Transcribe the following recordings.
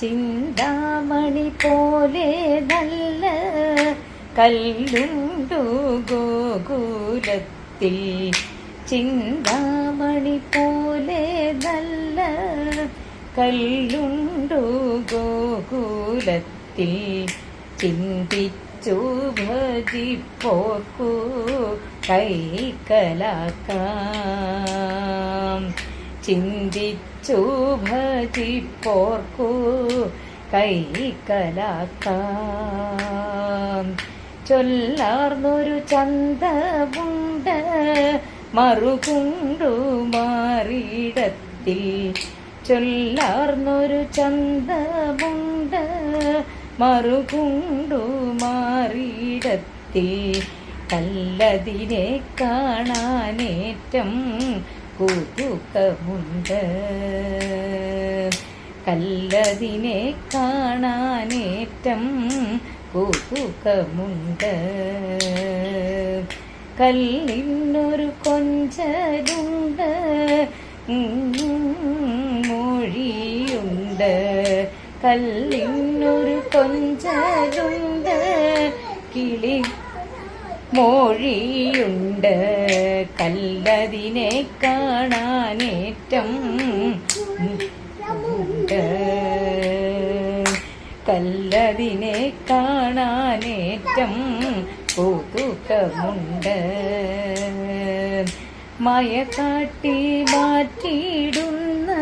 ചിന്താമണി പോലെ നല്ല കല്ലുണ്ടു ഗോകുലത്തിൽ. ചിന്താമണി പോലെ നല്ല കല്ലുണ്ടു ഗോകുലത്തിൽ. ചിന്തിച്ചു ഭജിപ്പോർക്കു കൈക്കലാക്കാം. ചിന്തിച്ചു ഭജിപ്പോർക്കു കൈക്കലാക്കാം ചൊല്ലാർന്നൊരു ചന്തമുണ്ട് മറുകുണ്ടു മാറിയിടത്തിൽ ചൊല്ലാർന്നൊരു ചന്തമുണ്ട് മറുകുണ്ടു മാറിയിടത്തിൽ കല്ലതിനെ കാണാനേറ്റം കുതുക്കമുണ്ട് കല്ലതിനെ കാണാനേറ്റം കൂട്ടുകമുണ്ട് കല്ലിനൊരു കൊഞ്ചലുണ്ട്. മൊഴിയുണ്ട്. കല്ലിന്നൊരു കൊഞ്ചലുണ്ട്. കിളി മൊഴിയുണ്ട്. കല്ലതിനെ കാണാനേറ്റം ഉണ്ട്. കല്ലതിനെ കാണാനേറ്റം പൂതുക്കമുണ്ട് മയ കാട്ടി മാറ്റിയിടുന്ന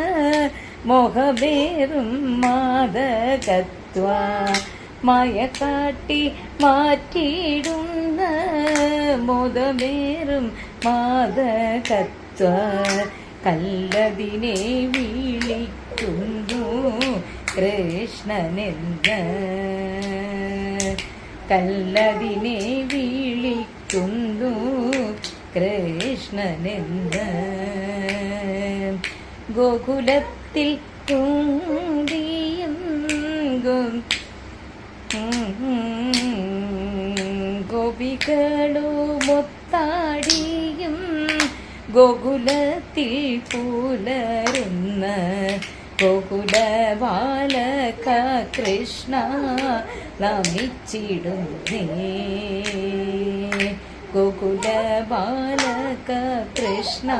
മൊഹബേറും മാതകത്വ മയ കാട്ടി മാറ്റിയിടുന്ന മോദമേറും മാതകത്വ കല്ലതിനെ വിളിക്കുന്നു കൃഷ്ണനെന്ന്. കല്ലതിനെ വിളിക്കുന്നു കൃഷ്ണനെന്ന്. ഗോകുലത്തിൽ തൂങ്ങിയും ഗോ- ഗോപികളുമൊത്താടിയും ഗോകുലത്തിൽ പുലരുന്ന ഗോകുല ബാലക കൃഷ്ണ നമിച്ചിടുന്നേ ഗോകുല ബാലക കൃഷ്ണ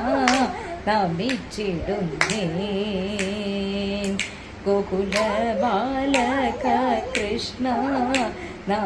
നമിച്ചിടുന്നേ गोकुलबालक कृष्ण न